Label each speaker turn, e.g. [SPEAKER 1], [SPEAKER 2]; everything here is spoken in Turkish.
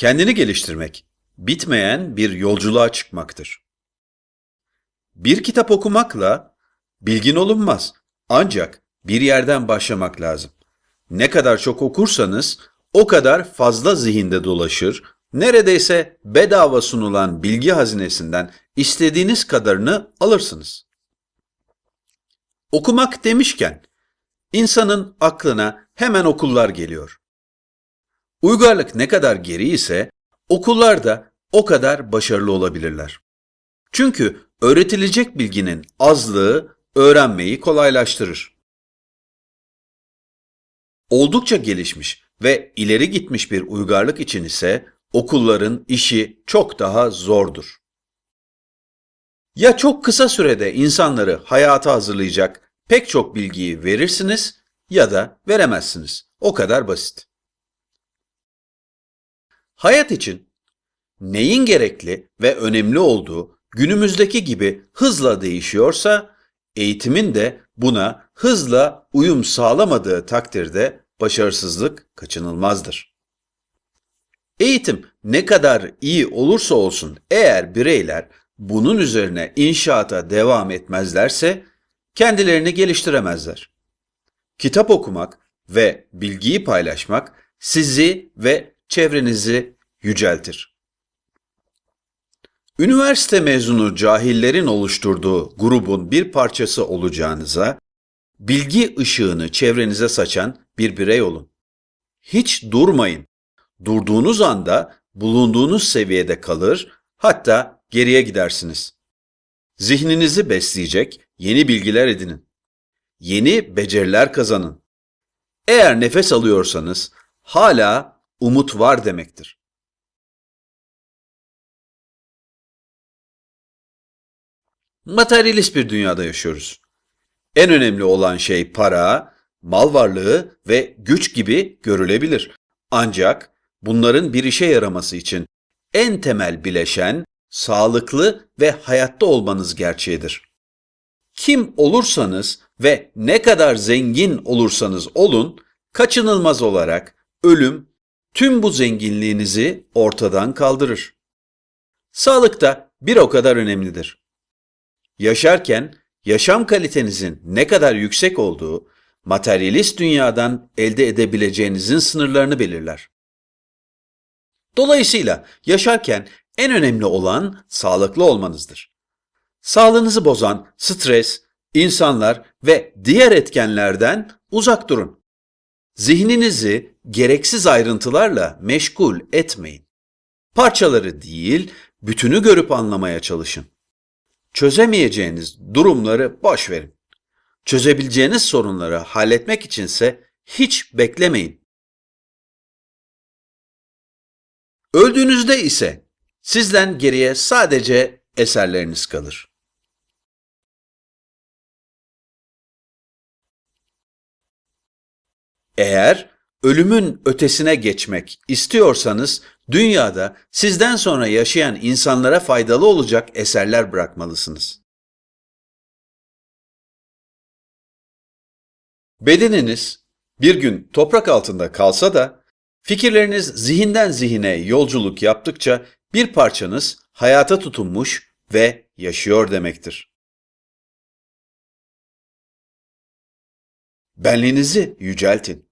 [SPEAKER 1] Kendini geliştirmek, bitmeyen bir yolculuğa çıkmaktır. Bir kitap okumakla bilgin olunmaz. Ancak bir yerden başlamak lazım. Ne kadar çok okursanız o kadar fazla zihinde dolaşır, neredeyse bedava sunulan bilgi hazinesinden istediğiniz kadarını alırsınız. Okumak demişken insanın aklına hemen okullar geliyor. Uygarlık ne kadar geri ise okullar da o kadar başarılı olabilirler. Çünkü öğretilecek bilginin azlığı öğrenmeyi kolaylaştırır. Oldukça gelişmiş ve ileri gitmiş bir uygarlık için ise okulların işi çok daha zordur. Ya çok kısa sürede insanları hayata hazırlayacak pek çok bilgiyi verirsiniz ya da veremezsiniz. O kadar basit. Hayat için neyin gerekli ve önemli olduğu günümüzdeki gibi hızla değişiyorsa, eğitimin de buna hızla uyum sağlamadığı takdirde başarısızlık kaçınılmazdır. Eğitim ne kadar iyi olursa olsun eğer bireyler bunun üzerine inşaata devam etmezlerse kendilerini geliştiremezler. Kitap okumak ve bilgiyi paylaşmak sizi ve çevrenizi yüceltir. Üniversite mezunu cahillerin oluşturduğu grubun bir parçası olacağınıza, bilgi ışığını çevrenize saçan bir birey olun. Hiç durmayın. Durduğunuz anda bulunduğunuz seviyede kalır, hatta geriye gidersiniz. Zihninizi besleyecek yeni bilgiler edinin. Yeni beceriler kazanın. Eğer nefes alıyorsanız hala umut var demektir. Materyalist bir dünyada yaşıyoruz. En önemli olan şey para, mal varlığı ve güç gibi görülebilir. Ancak bunların bir işe yaraması için en temel bileşen sağlıklı ve hayatta olmanız gerçeğidir. Kim olursanız ve ne kadar zengin olursanız olun, kaçınılmaz olarak ölüm tüm bu zenginliğinizi ortadan kaldırır. Sağlık da bir o kadar önemlidir. Yaşarken yaşam kalitenizin ne kadar yüksek olduğu, materyalist dünyadan elde edebileceğinizin sınırlarını belirler. Dolayısıyla yaşarken en önemli olan sağlıklı olmanızdır. Sağlığınızı bozan stres, insanlar ve diğer etkenlerden uzak durun. Zihninizi gereksiz ayrıntılarla meşgul etmeyin. Parçaları değil, bütünü görüp anlamaya çalışın. Çözemeyeceğiniz durumları boş verin. Çözebileceğiniz sorunları halletmek içinse hiç beklemeyin. Öldüğünüzde ise sizden geriye sadece eserleriniz kalır. Eğer ölümün ötesine geçmek istiyorsanız dünyada sizden sonra yaşayan insanlara faydalı olacak eserler bırakmalısınız. Bedeniniz bir gün toprak altında kalsa da fikirleriniz zihinden zihine yolculuk yaptıkça bir parçanız hayata tutunmuş ve yaşıyor demektir. Benliğinizi yüceltin.